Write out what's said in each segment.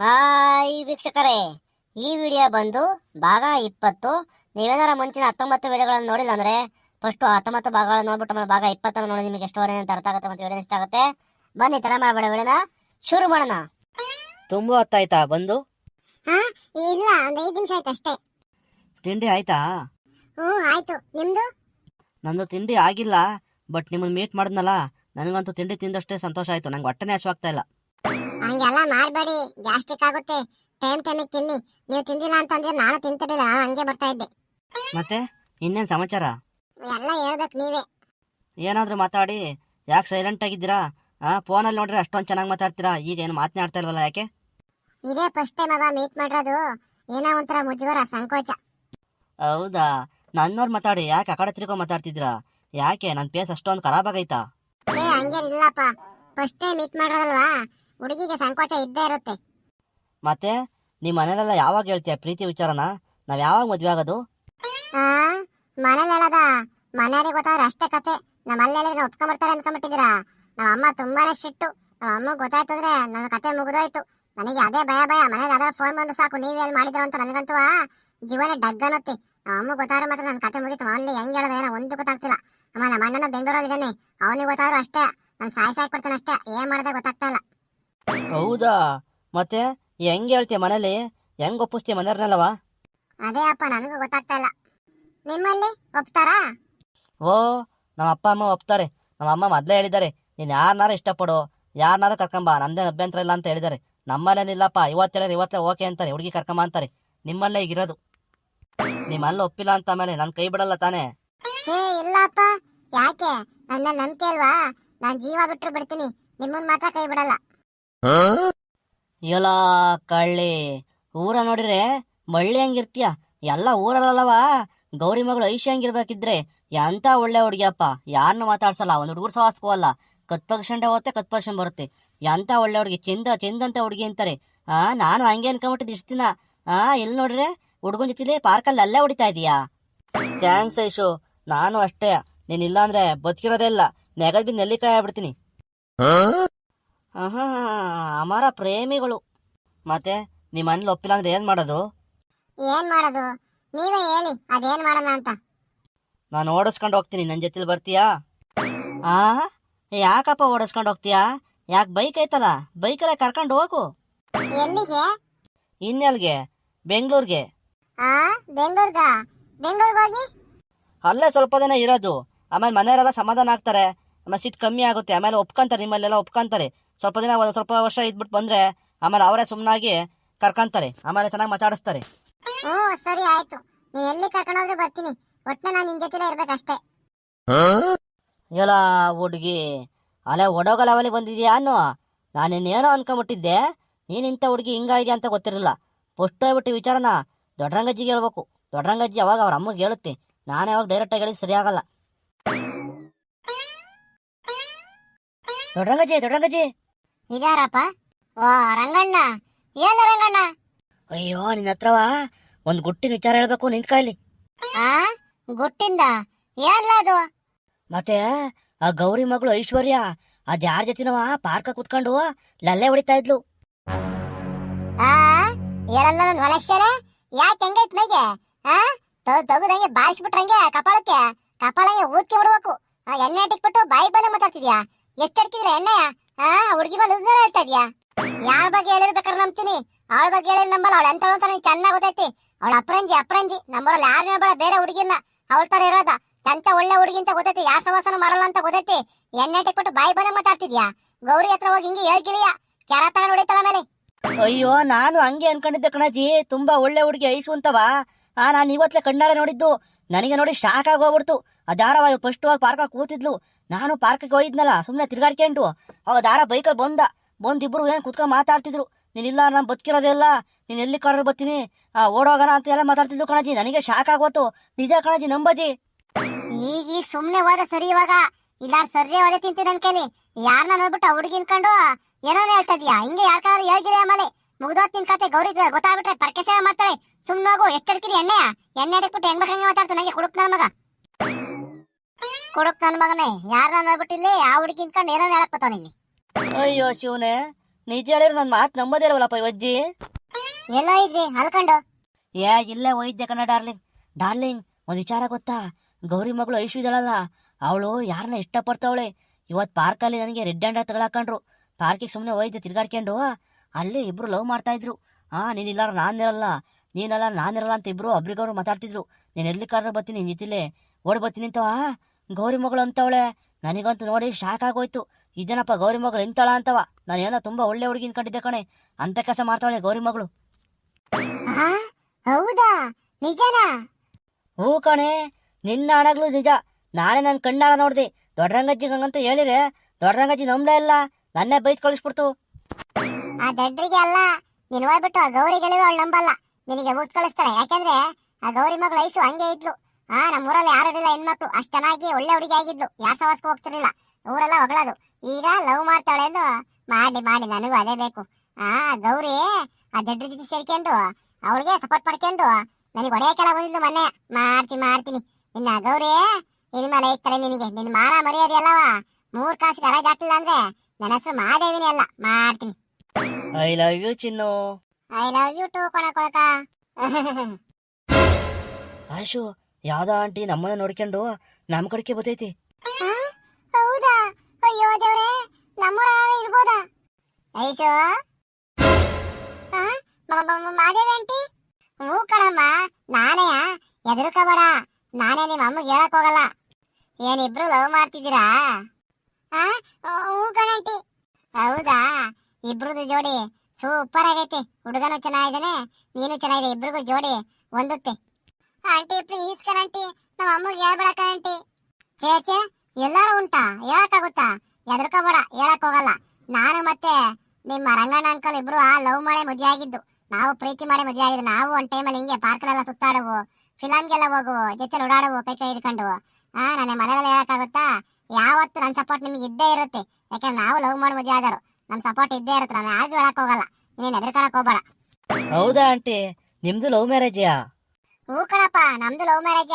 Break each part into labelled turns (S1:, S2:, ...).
S1: Hi ವೀಕ್ಷಕರೇ. ಈ video ಬಂದು ಭಾಗ ಇಪ್ಪತ್ತು. ನೀವೇನಾರ ಮುಂಚಿನ ಹತ್ತೊಂಬತ್ತು ವಿಡಿಯೋಗಳನ್ನು ನೋಡಿಲ್ಲ ಅಂದ್ರೆ ಫಸ್ಟ್ ಹತ್ತೊಂಬತ್ತು ಭಾಗಗಳನ್ನು ನೋಡ್ಬಿಟ್ಟು ಆಮೇಲೆ ಭಾಗ ಇಪ್ಪತ್ತನ್ನು ನೋಡಿ ನಿಮಗೆ ಎಷ್ಟು ಅಂತ ಅರ್ಥ ಆಗುತ್ತೆ ಮತ್ತೆ ವಿಡಿಯೋ ಇಷ್ಟ ಆಗುತ್ತೆ. ಬನ್ನಿ ತಡ ಮಾಡಬೇಡ ವಿಡಿಯೋನ. ಶುರು ಮಾಡೋಣ.
S2: ತುಂಬ ಹೊತ್ತಾಯ್ತಾ ಬಂದು?
S3: ಹಾ ಇಲ್ಲ ಒಂದ್ ಐದು ನಿಮಿಷ ಆಯ್ತು ಅಷ್ಟೇ.
S2: ತಿಂಡಿ ಆಯ್ತಾ?
S3: ಹ್ಮ್ ಆಯ್ತು. ನಿಮ್ದು?
S2: ನಂದು ತಿಂಡಿ ಆಗಿಲ್ಲ ಬಟ್ ನಿಮ್ಮನ್ನ ಮೀಟ್ ಮಾಡಿದ್ನಲ್ಲ ನನಗಂತೂ ತಿಂಡಿ ತಿಂದಷ್ಟೇ ಸಂತೋಷ ಆಯ್ತು. ನಂಗೆ ಹೊಟ್ಟೆನೇ ಹಸಿವಾಗ್ತಾ ಇಲ್ಲ.
S3: ಹಂಗೆಲ್ಲ ಮಾಡಬೇಡಿ. ಗ್ಯಾಸ್ಟ್ರಿಕ್ ಆಗುತ್ತೆ. ಟೈಮ್ ಟೈಮಿಗೆ ತಿನ್ನಿ. ನೀವು ತಿಂದಿಲ್ಲ ಅಂತಂದ್ರೆ ನಾನು ತಿಂತಿರಲಿಲ್ಲ. ಹಂಗೆ ಬರ್ತಾ ಇದ್ದೆ.
S2: ಮತ್ತೆ? ಇನ್ನೇನು ಸಮಾಚಾರ?
S3: ಎಲ್ಲ ಹೇಳ್ಬೇಕು ನೀವೇ.
S2: ಏನಾದರೂ ಮಾತಾಡಿ. ಯಾಕೆ ಸೈಲೆಂಟ್ ಆಗಿದ್ದೀರಾ? ಆ ಫೋನಲ್ಲಿ ನೋಡ್ರಿ ಅಷ್ಟೊಂದು ಚೆನ್ನಾಗಿ ಮಾತಾಡ್ತೀರಾ? ಈಗ ಏನು ಮಾತನಾಡ್ತಾ ಇಲ್ವಲ್ಲ ಯಾಕೆ?
S3: ಇದೇ ಫಸ್ಟ್ ಟೈಮ್ ಅವ ಮೀಟ್ ಮಾಡಿರೋದು. ಏನೋ ಒಂಥರ ಮುಜುಗರ ಸಂಕೋಚ.
S2: ಹೌದಾ? ನನ್ನವ್ರು ಮಾತಾಡಿ. ಯಾಕೆ ಆ ಕಡೆ ತಿರ್ಗೋ ಮಾತಾಡ್ತಿದ್ದೀರಾ? ಯಾಕೆ? ನನ್ನ ಪೇಸ್ ಅಷ್ಟೊಂದು ಖರಾಬ್ ಆಗೈತಾ?
S3: ಏ ಹಂಗೇನಿಲ್ಲಪ್ಪ. ಫಸ್ಟ್ ಟೈಮ್ ಮೀಟ್ ಮಾಡಿರೋದಲ್ವಾ? ಹುಡುಗಿಗೆ ಸಂಕೋಚ ಇದ್ದೇ ಇರುತ್ತೆ.
S2: ಮತ್ತೆ ನಿಮ್ಮ ಮನೇಲೆಲ್ಲ ಯಾವಾಗ ಹೇಳ್ತೀಯ ಪ್ರೀತಿ ವಿಚಾರನ? ನಾವ್ ಯಾವಾಗ ಮದುವೆ ಆಗೋದು?
S3: ಆ ಮನೇಲಿ ಹೇಳದ ಮನೆಯವ್ರಿಗೆ ಗೊತ್ತಾದ್ರೆ ಅಷ್ಟೇ ಕತೆ. ನಮ್ಮ ಅಲ್ಲಿ ಹೇಳಿದ್ರೆ ಒಪ್ಕೊಂಡ್ಬಿಡ್ತಾರೆ ಅನ್ಕೊಂಡ್ಬಿಟ್ಟಿದಿರಾ ನಮ್ಮ ಅಮ್ಮ ತುಂಬಾನೇ ಸಿಟ್ಟು ನಮ್ಮ ಅಮ್ಮ ಗೊತ್ತಾಯ್ತಂದ್ರೆ ನನ್ನ ಕತೆ ಮುಗಿದೋಯ್ತು. ನನಗೆ ಅದೇ ಭಯ ಭಯ. ಮನೇಲಿ ಯಾವ್ದಾದ್ರು ಫೋನ್ ಬಂದು ಸಾಕು ನೀವು ಏನ್ ಮಾಡಿದ್ರು ಅಂತ ನನಗಂತೂ ಜೀವನ ಡಗ್ ಅನ್ನತ್ತೆ. ನಮ್ಮ ಅಮ್ಮ ಗೊತ್ತಾದ್ರೆ ಮಾತ್ರ ನನ್ನ ಕತೆ ಮುಗೀತು. ಅವನಲ್ಲಿ ಹೆಂಗ್ ಹೇಳೋದು ಏನೋ ಒಂದು ಗೊತ್ತಾಗ್ತಿಲ್ಲ ಅಮ್ಮ ನಮ್ಮ ಅಣ್ಣನ ಬೆಂಗಳೂರಲ್ಲಿ ಇದ್ದಾನೆ ಅವನಿಗೆ ಗೊತ್ತಾದ್ರು ಅಷ್ಟೇ. ನಾನು ಸಾಯ್ ಹಾಕ್ಬಿಡ್ತಾನೆ ಅಷ್ಟೇ. ಏನ್ ಮಾಡ್ದೆ ಗೊತ್ತಾಗ್ತಾ ಇಲ್ಲ.
S2: ಹೌದಾ? ಮತ್ತೆ ಹೆಂಗೆ ಹೇಳ್ತೀಯ ಮನೇಲಿ? ಹೆಂಗ್ ಒಪ್ಪಿಸ್ತೀಯ ಮನೆಯವ್ರನ್ನೆಲ್ಲವ?
S3: ಅದೇ ಅಪ್ಪ ನನಗೂ ಗೊತ್ತಾಗ್ತಾ ಇಲ್ಲ. ನಿಮ್ಮಲ್ಲಿ ಒಪ್ತಾರಾ?
S2: ಓ ನಮ್ಮ ಅಪ್ಪ ಅಮ್ಮ ಒಪ್ತಾರೆ. ನಮ್ಮ ಅಮ್ಮ ಮೊದಲೇ ಹೇಳಿದ್ದಾರೆ ನೀನು ಯಾರನ್ನಾರು ಇಷ್ಟಪಡು ಯಾರನ್ನಾರು ಕರ್ಕೊಂಬ ನಮ್ದೇನು ಅಭ್ಯಂತರ ಇಲ್ಲ ಅಂತ ಹೇಳಿದ್ದಾರೆ. ನಮ್ಮಲ್ಲೇನಿಲ್ಲಪ್ಪ ಇವತ್ತು ಹೇಳಿದ್ರೆ ಇವತ್ತೇ ಓಕೆ ಅಂತಾರೆ ಹುಡುಗಿ ಕರ್ಕೊಂಬ ಅಂತಾರೆ. ನಿಮ್ಮಲ್ಲೇ ಈಗಿರೋದು ನಿಮ್ಮಲ್ಲಿ ಒಪ್ಪಿಲ್ಲ ಅಂತ ಮೇಲೆ ನನ್ನ ಕೈ ಬಿಡಲ್ಲ ತಾನೇ?
S3: ಛೇ ಇಲ್ಲಪ್ಪ. ಯಾಕೆ? ನನ್ನ ನಂಬಿಕೆ ಅಲ್ವಾ? ನಾನು ಜೀವ ಬಿಟ್ರು ಬಿಡ್ತೀನಿ. ನಿಮ್ಮನ್ನ ಮಾತ್ರ ಕೈ ಬಿಡಲ್ಲ.
S2: ಎಲ್ಲ ಕಳ್ಳಿ. ಊರ ನೋಡಿದ್ರೆ ಮಳ್ಳಿ ಹಂಗಿರ್ತೀಯ? ಎಲ್ಲ ಊರಲ್ಲವ ಗೌರಿ ಮಗಳು ಐಶಿ ಹಂಗಿರ್ಬೇಕಿದ್ರೆ ಎಂತ ಒಳ್ಳೆ ಹುಡುಗಿಯಪ್ಪ? ಯಾರನ್ನು ಮಾತಾಡ್ಸಲ್ಲ, ಒಂದು ಹುಡುಗರು ಸವಾಸ್ಕೋವಲ್ಲ ಕತ್ ಪರ್ಸೆಂಟೇ ಹೋಗುತ್ತೆ, ಕತ್ ಪರ್ಸೆಂಟ್ ಬರುತ್ತೆ. ಎಂತ ಒಳ್ಳೆ ಹುಡುಗಿ? ಚಿಂದ, ಚಿಂದಂತ ಹುಡುಗಿ ಅಂತಾರೆ. ಆ, ನಾನು ಹಂಗೆ ಅನ್ಕೊಂಬಿಟ್ಟಿದ್ದು ಇಷ್ಟು ದಿನ. ಆ ಎಲ್ಲಿ ನೋಡ್ರೆ ಹುಡುಗನ ಜೊತೆ ಪಾರ್ಕಲ್ಲಿ ಅಲ್ಲೇ ಹೊಡಿತಾ ಇದೀಯಾ? ಥ್ಯಾಂಕ್ಸ್ ಐಶು. ನಾನು ಅಷ್ಟೇ. ನೀನ್ ಇಲ್ಲ ಅಂದ್ರೆ ಬದುಕಿರೋದೇ ಇಲ್ಲ. ನೆಗದ್ ಬಿದ್ದು ನೆಲ್ಲಿಕಾಯಿ ಆಗ್ಬಿಡ್ತೀನಿ. ಆಹಾ ಅಮರ ಪ್ರೇಮಿಗಳು. ಮತ್ತೆ ನಿಮ್ಮ ಮನೇಲಿ ಒಪ್ಪಿಲ್ಲ ಅಂದ್ರೆ ಏನ್ ಮಾಡೋದು?
S3: ಏನ್ ಮಾಡೋದು? ನೀವೇ ಹೇಳಿ ಅದೇನ್ ಮಾಡೋಣ ಅಂತ.
S2: ನಾನು ಓಡಿಸ್ಕೊಂಡು ಹೋಗ್ತೀನಿ ನನ್ನ ಜೊತೆಲಿ ಬರ್ತೀಯಾ? ಆ ಯಾಕಪ್ಪ ಓಡಿಸ್ಕೊಂಡು ಹೋಗ್ತೀಯಾ? ಯಾಕೆ ಬೈಕ್ ಐತಲ್ಲ ಬೈಕಲ್ಲೇ ಕರ್ಕೊಂಡು ಹೋಗು.
S3: ಎಲ್ಲಿಗೆ?
S2: ಇನ್ನೆಲ್ಗೆ? ಬೆಂಗಳೂರಿಗೆ.
S3: ಆ ಬೆಂಗಳೂರ್ಗ? ಬೆಂಗಳೂರ್ಗ್ ಹೋಗಿ
S2: ಅಲ್ಲೇ ಸ್ವಲ್ಪ ದಿನ ಇರೋದು ಆಮೇಲೆ ಮನೆಯವರೆಲ್ಲ ಸಮಾಧಾನ ಆಗ್ತಾರೆ. ಆಮೇಲೆ ಸಿಟ್ಟು ಕಮ್ಮಿ ಆಗುತ್ತೆ. ಆಮೇಲೆ ಒಪ್ಕೊಂತಾರೆ ನಿಮ್ಮಲ್ಲೆಲ್ಲ ಒಪ್ಕೊಂತಾರೆ. ಸ್ವಲ್ಪ ದಿನ ಒಂದು ಸ್ವಲ್ಪ ವರ್ಷ ಇದ್ಬಿಟ್ಟು ಬಂದ್ರೆ ಆಮೇಲೆ ಅವರೇ ಸುಮ್ಮನಾಗಿ ಕರ್ಕೊಂತಾರೆ. ಆಮೇಲೆ ಚೆನ್ನಾಗಿ ಮಾತಾಡಿಸ್ತಾರೆ.
S3: ಹ್ಞೂ ಸರಿ ಆಯ್ತು. ನೀನು ಎಲ್ಲಿ ಕರ್ಕೊಂಡೋದ್ರೆ ಬರ್ತೀನಿ. ಒಟ್ಟನೆ ನಾನು ನಿನ್ನ ಜೊತೆಲೇ ಇರಬೇಕಷ್ಟೇ.
S2: ಎಲ್ಲ ಹುಡುಗಿ ಅಲ್ಲೇ ಒಡೋಗ ಲೆವೆಲಿಗೆ ಬಂದಿದ್ಯಾ ಅನ್ನು? ನಾನು ಇನ್ನೇನೋ ಅನ್ಕೊಂಬಿಟ್ಟಿದ್ದೆ. ನೀನು ಇಂಥ ಹುಡುಗಿ ಹಿಂಗಾಗಿದೆ ಅಂತ ಗೊತ್ತಿರಲಿಲ್ಲ. ಪುಷ್ಟ ಹೋಗ್ಬಿಟ್ಟು ಈ ವಿಚಾರನ ದೊಡ್ಡರಂಗಜ್ಜಿಗೆ ಹೇಳ್ಬೇಕು. ದೊಡ್ಡರಂಗಜ್ಜಿ ಅವಾಗ ಅವ್ರ ಅಮ್ಮಗೆ ಹೇಳುತ್ತೆ. ನಾನು ಯಾವಾಗ ಡೈರೆಕ್ಟಾಗಿ ಹೇಳಿದ್ರೆ ಸರಿ ಆಗಲ್ಲ ದೊಡ್ಡರಂಗಜ್ಜಿ
S3: ಓ ರಂಗಣ್ಣ. ಏನ ರಂಗಣ್ಣ?
S2: ಅಯ್ಯೋ ನಿನ್ನ ಹತ್ರವ ಒಂದು ಗುಟ್ಟಿನ ವಿಚಾರ ಹೇಳ್ಬೇಕು ನಿಂತ್ಕೊಳ್ಳಿ
S3: ಆ? ಗುಟ್ಟಿಂದ? ಏನ್ಲ ಅದು?
S2: ಮತ್ತೆ ಆ ಗೌರಿ ಮಗಳು ಐಶ್ವರ್ಯ ಅದ್ ಯಾರ ಜೊತೆನವ ಪಾರ್ಕ ಕುತ್ಕೊಂಡು ಲಲ್ಲೆ ಹೊಡಿತಾ ಇದ್ಲು.
S3: ಆ? ಏನಲ್ಲ ನನ್ ಯಾಕೆ ಹೆಂಗೈತ್ ಮೈಗೆ? ಆ? ತಗದಂಗೆ ಬಾರಿಸ್ಬಿಟ್ರಂಗೆ ಕಪಾಳಕ್ಕೆ. ಕಪಾಳಂಗೆ ಊದ್ಕೆ ಬಿಡ್ಬೇಕು ಆ, ಎಣ್ಣೆ ಇಟ್ಬಿಟ್ಟು ಬಾಯಿ ಬಂದ ಮಾತಾಡ್ತಿದ್ಯಾ? ಎಷ್ಟು ಅಡ್ಕಿದ್ರೆ ಎಣ್ಣೆಯ ಆ, ಹುಡುಗಿ ಮೇಲೆ ಉದ್ದಾರ ಹೇಳ್ತಾ ಇದ್ಯಾ? ಯಾರ ಬಗ್ಗೆ ಹೇಳಿರ್ಬೇಕಾದ್ರೆ ನಂಬ್ತೀನಿ. ಅವಳ ಬಗ್ಗೆ ಹೇಳಿ ನಂಬಲ್ಲ. ಅವಳು ಎಂತ ಅಂತ ನಂಗೆ ಚೆನ್ನಾಗ್ ಗೊತ್ತೈತಿ. ಅವಳ ಅಪ್ರಂಜಿ ಅಪ್ರಂಜಿ. ನಮ್ಮೂರಲ್ಲಿ ಯಾರು ಬೇಡ ಬೇರೆ ಹುಡುಗಿನ ಅವಳ ತರ ಇರೋದ. ಎಂತ ಒಳ್ಳೆ ಹುಡುಗಿ ಅಂತ ಗೊತ್ತೈತಿ. ಯಾರ ಸವಾಸನ ಮಾಡಲ್ಲ ಅಂತ ಗೊತ್ತೈತಿ. ಎಣ್ಣೆ ಕೊಟ್ಟು ಬಾಯಿ ಬಂದ ಮಾತಾಡ್ತಿದ್ಯಾ? ಗೌರಿ ಹತ್ರ ಹೋಗಿ ಹಿಂಗೆ ಹೇಳ್ಗಿಳಿಯ ಕೆರ ತಗೊಂಡು ಹೊಡಿತಾಳ ಮೇಲೆ.
S2: ಅಯ್ಯೋ, ನಾನು ಹಂಗೆ ಅನ್ಕೊಂಡಿದ್ದೆ ಕಣಜಿ ತುಂಬಾ ಒಳ್ಳೆ ಹುಡುಗಿ ಐಶು ಅಂತವಾ. ಆ, ನಾನು ಇವತ್ತೇ ಕಣ್ಣಾರೆ ನೋಡಿದ್ದು. ನನಗೆ ನೋಡಿ ಶಾಕ್ ಆಗಿ ಹೋಗ್ಬಿಡ್ತು. ಧಾರಾವಾಹಿ ಫಸ್ಟ್ ಹೋಗಿ ಪಾರ್ಕ್ ಕೂತಿದ್ಲು. ನಾನು ಪಾರ್ಕಿಗೆ ಹೋಗಿದ್ನಲ್ಲ ಸುಮ್ಮನೆ ತಿರ್ಗಾಡ್ಕೊಂಡು ಅವ ದಾರ ಬೈಕಲ್ಲಿ ಬಂದ. ಇಬ್ಬರು ಏನು ಕುತ್ಕೊಂಡು ಮಾತಾಡ್ತಿದ್ರು. ನೀನಿಲ್ಲ ನಾನು ಬದುಕಿರೋದೆಲ್ಲ ನೀನು ಎಲ್ಲಿ ಕಾರ್ ಬರ್ತೀನಿ? ಆ, ಓಡೋಗೋಣ ಅಂತ ಎಲ್ಲ ಮಾತಾಡ್ತಿದ್ದು ಕಣಜಿ. ನನಗೆ ಶಾಕ್ ಆಗೋತು ನಿಜ ಕಣಜಿ, ನಂಬಜಿ.
S3: ಈಗ ಈಗ ಸುಮ್ನೆ ಹೋದ ಸರಿ ಇವಾಗ. ಇಲ್ಲ ಸರಿಯೇ ಹೋದೆ ತಿಂತೀನಿ ನನ್ ಕೈಲಿ. ಯಾರನ್ನ ನೋಡ್ಬಿಟ್ಟು ಹುಡುಗಿ ಏನೋ ಹೇಳ್ತಾ ಇದೀಯಾ? ಹಿಂಗೆ ಯಾರ್ಕಾದ್ರೂ ಹೇಳ್ಗಿರಿ ಆಮೇಲೆ. ಮುಗ್ದೋತ್ ನಿನ್ ಕತೆ ಗೌರಿ ಗೊತ್ತಾಗ್ಬಿಟ್ರೆ ಪರ್ಕೆ ಸೇವೆ ಮಾಡ್ತಾಳೆ. ಸುಮ್ನೆ ಹೋಗು ಎಷ್ಟು ಅಡ್ಕಿರಿ ಎಣ್ಣೆಯ? ಎಣ್ಣೆ ಅಡಕ್ಬಿಟ್ಟು ಹೆಂಗ್ ಬೇಕಂಗೆ ಮಾತಾಡ್ತಾನೆ? ನಂಗೆ ಕುಡುಕ್ ನನ್ ಮಗ. ಕುಡುಕ್ ನನ್ ಮಗನೇ ಯಾರ ನಾನು ಇಲ್ಲಿ ಆ ಹುಡುಗಿ ಇನ್ಕೊಂಡು ಏನೋ ಹೇಳಕ್ ಇಲ್ಲಿ
S2: ಅಯ್ಯೋ ಶಿವನೇ ನಿಜ ಹೇಳಿದ್ರೆ ನನ್ನ ಮಾತು ನಂಬೋದೇ ಇಲ್ವಲ್ಲಪ್ಪ ವಜ್ಜಿ?
S3: ಎಲ್ಲ ಇದ್ರಿ ಅಲ್ಕೊಂಡು.
S2: ಏ ಇಲ್ಲೇ ವೈದ್ಯ ಕಣ ಡಾರ್ಲಿಂಗ್. ಡಾರ್ಲಿಂಗ್ ಒಂದು ವಿಚಾರ ಗೊತ್ತಾ? ಗೌರಿ ಮಗಳು ಐಶು ಇದಳಲ್ಲ. ಅವಳು ಯಾರನ್ನ ಇಷ್ಟಪಡ್ತಾವಳೆ? ಇವತ್ತು ಪಾರ್ಕಲ್ಲಿ ನನಗೆ ರೆಡ್ ಹ್ಯಾಂಡ್ ತಗೊಳಕಂಡ್ರು ಪಾರ್ಕಿಗೆ ಸುಮ್ಮನೆ ವೈದ್ಯ ತಿರ್ಗಾಡ್ಕೊಂಡು ಅಲ್ಲಿ ಇಬ್ರು ಲವ್ ಮಾಡ್ತಾ ಇದ್ರು. ಹಾ ನೀನಿಲ್ಲಾರ ನಾನಿರಲ್ಲ. ನೀನಲ್ಲ ನಾನಿರಲ್ಲ ಅಂತ ಇಬ್ರು ಒಬ್ರಿಗವ್ರು ಮಾತಾಡ್ತಿದ್ರು. ನೀನು ಎಲ್ಲಿ ಕಾರ್ ಬರ್ತೀನಿ ನಿನ್ ಜೊತೆಲೆ ಓಡಿ ಬರ್ತೀನಿ ಆ ಗೌರಿ ಮಗಳು ಅಂತವಳೆ. ನನಗಂತೂ ನೋಡಿ ಶಾಕ್ ಆಗೋಯ್ತು. ಇದೇನಪ್ಪ ಗೌರಿ ಮಗಳು ಇಂತಳ ಅಂತವ? ನಾನು ಏನೋ ತುಂಬಾ ಒಳ್ಳೆ ಹುಡುಗಿನ್ ಕಂಡಿದ್ದೆ ಕಣೆ. ಅಂತ ಕೆಲಸ ಮಾಡ್ತಾಳೆ ಗೌರಿ ಮಗಳು.
S3: ಹಾ ಹೌದಾ? ನಿಜನಾ?
S2: ಹೂ ಕಣೆ ನಿನ್ನ ಹಣಗ್ಲು ನಿಜ. ನಾಳೆ ನನ್ನ ಕಣ್ಣಾಳ ನೋಡ್ದೆ. ದೊಡ್ಡರಂಗಜ್ಜಿ ಹಂಗಂತ ಹೇಳಿರೆ ದೊಡ್ಡರಂಗಜ್ಜಿ ನಂಬಲೇ ಇಲ್ಲ ನನ್ನೇ ಬೈತ್ ಕಳಿಸ್ಬಿಡ್ತು.
S3: ಆ ದಡ್ರಿಗೆ ಅಲ್ಲ, ನೀನ್ ಹೋಗ್ಬಿಟ್ಟು ಆ ಗೌರಿ ಅವಳು ನಂಬಲ್ಲ. ನಿನಗೆ ಬೂಸ್ ಕಳಿಸ್ತಾಳೆ. ಯಾಕಂದ್ರೆ ಆ ಗೌರಿ ಮಗಳು ಐಶು ಹಂಗೆ ಇದ್ಲು. ಆ, ನಮ್ಮೂರಲ್ಲಿ ಯಾರು ಇರಲಿಲ್ಲ ಹೆಣ್ಮಕ್ಳು. ಅಷ್ಟ್ ಚೆನ್ನಾಗಿ ಒಳ್ಳೆ ಹುಡುಗಿ ಆಗಿದ್ಲು. ಯಾರ ಸವಾಸ್ಕೊ ಹೋಗ್ತಿರ್ಲಿಲ್ಲ. ಊರೆಲ್ಲ ಹೊಗಳದು. ಈಗ ಲವ್ ಮಾಡ್ತಾಳೆ ಎಂದು ಮಾಡಿ ಮಾಡಿ. ನನಗೂ ಅದೇ ಬೇಕು. ಆ, ಗೌರಿ ಆ ದಡ್ರ ಜೊತೆ ಸೇರ್ಕೊಂಡು, ಅವಳಿಗೆ ಸಪೋರ್ಟ್ ಮಾಡ್ಕೊಂಡು ನನಗೆ ಹೊಡೆಯಕ್ಕೆಲ್ಲ ಬಂದಿದ್ದು ಮೊನ್ನೆ. ಮಾಡ್ತೀನಿ ಮಾಡ್ತೀನಿ. ಇನ್ನ ಗೌರಿ ಇನ್ಮೇಲೆ ಐತಳೆ ನಿನಗೆ. ನಿನ್ನ ಮಾರ ಮರ್ಯಾದೆ ಅಲ್ಲವಾ? ಮೂರ್ ಕಾಸು ಗರಾಜ್ ಹಾಕ್ಲಿಲ್ಲ ಅಂದ್ರೆ ನನ್ನ ಹೆಸರು ಮಹಾದೇವಿನೇ ಅಲ್ಲ. ಮಾಡ್ತೀನಿ.
S2: I love you Chinnu
S3: I love you too ಕೊಳಕೊಳಕ
S2: Ashu ಯಾವ್ದ ಆಂಟಿ ನಮ್ಮನ್ನ ನೋಡ್ಕೊಂಡು ನಮ್ಮ ಕಡೆಗೆ ಬತ್ತೈತಿ
S3: ಹೌದಾ? ಅಯ್ಯೋ ದೇವ್ರೆ ನಮ್ಮೂರ ಇರ್ಬೋದಾ? ಐಶು ಮಾದೇವಿ ಆಂಟಿ? ಹ್ಞೂ ಕಣಮ್ಮ ನಾನೇ ಎದುರುಕಬೇಡ ನಾನೇ ನಿಮ್ಮ ಅಮ್ಮಗೆ ಹೇಳಕ್ ಹೋಗಲ್ಲ. ಏನಿಬ್ರು ಲವ್ ಮಾಡ್ತಿದ್ದೀರಾ? ಇಬ್ರದ್ದು ಜೋಡಿ ಸೂಪರ್ ಆಗೈತಿ. ಹುಡುಗನು ಚೆನ್ನಾಗಿದ್ದಾನೆ ನೀನು ಚೆನ್ನಾಗಿದೆ, ಇಬ್ರಿಗೂ ಜೋಡಿ ಹೊಂದುತ್ತೆ ಆಂಟಿ ಪ್ಲೀಸ್ ಕಣಂಟಿ ನಮ್ಮ ಅಮ್ಮಗೆ ಹೇಳ್ಬೇಡ ಕಣಂಟಿ ಚೇ ಚೇ ಎಲ್ಲಾರು ಉಂಟಾ? ಹೇಳಕ್ಕಾಗುತ್ತಾ? ಎದ್ರಕೋಬೇಡ ಹೇಳಕ್ ಹೋಗಲ್ಲ. ನಾನು ಮತ್ತೆ ನಿಮ್ಮ ರಂಗಣ್ಣ ಅಂಕಲ್ ಇಬ್ರು ಆ ಲವ್ ಮಾಡಿ ಮದುವೆ ಆಗಿದ್ದು. ನಾವು ಪ್ರೀತಿ ಮಾಡಿ ಮದುವೆ ಆಗಿದ್ದು. ನಾವು ಒಂದ್ ಟೈಮಲ್ಲಿ ಹಿಂಗೆ ಪಾರ್ಕ್ಲೆಲ್ಲ ಸುತ್ತಾಡುವು. ಫಿಲಮ್ಗೆಲ್ಲ ಹೋಗುವು ಜೊತೆ ಓಡಾಡುವು, ಕೈ ಕೈ ಹಿಡ್ಕೊಂಡು ಆ, ನನ್ನ ಮನೆಯಲ್ಲಿ ಹೇಳಕ್ಕಾಗುತ್ತಾ? ಯಾವತ್ತು ನನ್ನ ಸಪೋರ್ಟ್ ನಿಮಗೆ ಇದ್ದೇ ಇರುತ್ತೆ. ಯಾಕಂದ್ರೆ ನಾವು ಲವ್ ಮಾಡಿ ಮದುವೆ ಆದರು ನಮ್ ಸಪೋರ್ಟ್ ಇದ್ದೇ ಇರುತ್ತೆ ನಾನು ಯಾರಿಗೂ ಹೇಳಕ್ ಹೋಗಲ್ಲ. ನೀನ್ ಎದ್ರಕೊಳಕ್ ಹೋಗ್ಬೇಡ.
S2: ಹೌದಾ ಆಂಟಿ? ನಿಮ್ದು ಲವ್ ಮ್ಯಾರೇಜ್ಯಾ
S3: ಹೂ ಕಣಪ್ಪ ನಮ್ದು ಲವ್ ಮ್ಯಾರೇಜ್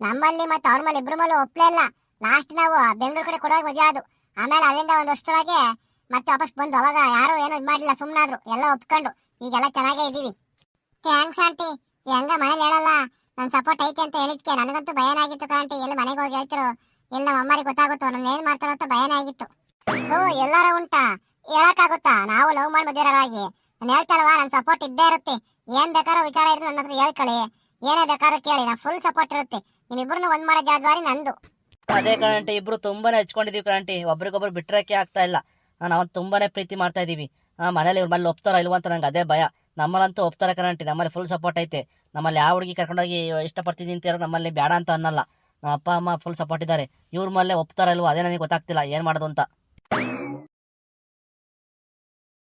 S3: ನಮ್ಮಲ್ಲಿ ಮತ್ತೆ ಅವ್ರ ಮೇಲೆ ಇಬ್ರು ಮೇಲೆ ಒಪ್ಲೇ ಇಲ್ಲ. ಲಾಸ್ಟ್ ನಾವು ಬೆಂಗಳೂರು ಕಡೆ ಕೊಡೋಕೆ ಮದುವೆ ಆದು ಆಮೇಲೆ ಅಲ್ಲಿಂದ ಒಂದಷ್ಟೊಳಗೆ ಮತ್ತೆ ವಾಪಸ್ ಬಂದು ಅವಾಗ ಯಾರು ಏನು ಇದು ಮಾಡಿಲ್ಲ ಸುಮ್ನಾದ್ರು. ಎಲ್ಲ ಒಪ್ಕೊಂಡು. ಈಗೆಲ್ಲ ಚೆನ್ನಾಗೇ ಇದೀವಿ. Thanks aunty. ಹೆಂಗ ಮನೇಲಿ ಹೇಳಲ್ಲ. ನನ್ ಸಪೋರ್ಟ್ ಐತೆ ಅಂತ ಹೇಳಿದ್ಕೆ. ನನಗಂತೂ ಭಯನ ಆಗಿತ್ತು ಆಂಟಿ. ಎಲ್ಲಿ ಮನೆಗೆ ಹೋಗಿ ಹೇಳ್ತಿರೋ? ಎಲ್ಲ ನಮ್ಮ ಅಮ್ಮರಿಗೆ ಗೊತ್ತಾಗುತ್ತೋ? ನನ್ನ ಏನು ಮಾಡ್ತಾರೋ ಅಂತ ಭಯನ ಆಗಿತ್ತು. ಸೊ ಎಲ್ಲಾರ ಉಂಟಾ? ಹೇಳಕ್ಕಾಗುತ್ತಾ? ನಾವು ಲವ್ ಮಾಡಿ ಮದುವೆರಾಗಿ ನಾನು ಹೇಳ್ತಲ್ವಾ ನನ್ನ ಸಪೋರ್ಟ್ ಇದ್ದೇ ಇರುತ್ತೆ. ಏನ್ ಬೇಕಾದ್ರೂ ವಿಚಾರ ಇದ್ರೆ ನನ್ನ ಹತ್ರ ಹೇಳ್ಕೊಳ್ಳಿ ಏನೇ ಬೇಕಾದ್ರೂ ಕೇಳಿ, ನಾ ಫುಲ್ ಸಪೋರ್ಟ್ ಇರುತ್ತೆ. ನಿಮ್ಮಿಬ್ರನ್ನ ಒಂದ್ ಮಾಡೋ ಜವಾಬ್ದಾರಿ ನಂದು.
S2: ಅದೇ ಕಣಂಟಿ ಇಬ್ರು ತುಂಬಾನೇ ಹಚ್ಕೊಂಡಿದೀವಿ ಕಣಂಟಿ ಒಬ್ರಿಗೊಬ್ರು ಬಿಟ್ರಕ್ಕೆ ಆಗ್ತಾ ಇಲ್ಲ. ನಾನು ನಾವು ತುಂಬಾನೇ ಪ್ರೀತಿ ಮಾಡ್ತಾ ಇದೀವಿ. ಆ, ಮನೇಲಿ ಇವ್ರ ಮನೇಲಿ ಒಪ್ತಾರ ಇಲ್ವ ಅಂತ ನಂಗೆ ಅದೇ ಭಯ. ನಮ್ಮಲ್ಲಂತೂ ಒಪ್ತಾರೆ ಕರಂಟಿ ನಮ್ಮಲ್ಲಿ ಫುಲ್ ಸಪೋರ್ಟ್ ಐತೆ. ನಮ್ಮಲ್ಲಿ ಯಾವ ಹುಡುಗಿ ಕರ್ಕೊಂಡೋಗಿ ಇಷ್ಟಪಡ್ತಿದ್ದೀನಿ ಅಂತ ಹೇಳೋ ನಮ್ಮಲ್ಲಿ ಬೇಡ ಅಂತ ಅನ್ನಲ್ಲ. ನಮ್ಮ ಅಪ್ಪ, ಅಮ್ಮ ಫುಲ್ ಸಪೋರ್ಟ್ ಇದ್ದಾರೆ. ಇವ್ರ ಮೇಲೆ ಒಪ್ತಾರ ಇಲ್ವೋ, ಅದೇ ನನಗೆ ಗೊತ್ತಾಗ್ತಿಲ್ಲ. ಏನ್ ಮಾಡೋದು ಅಂತ.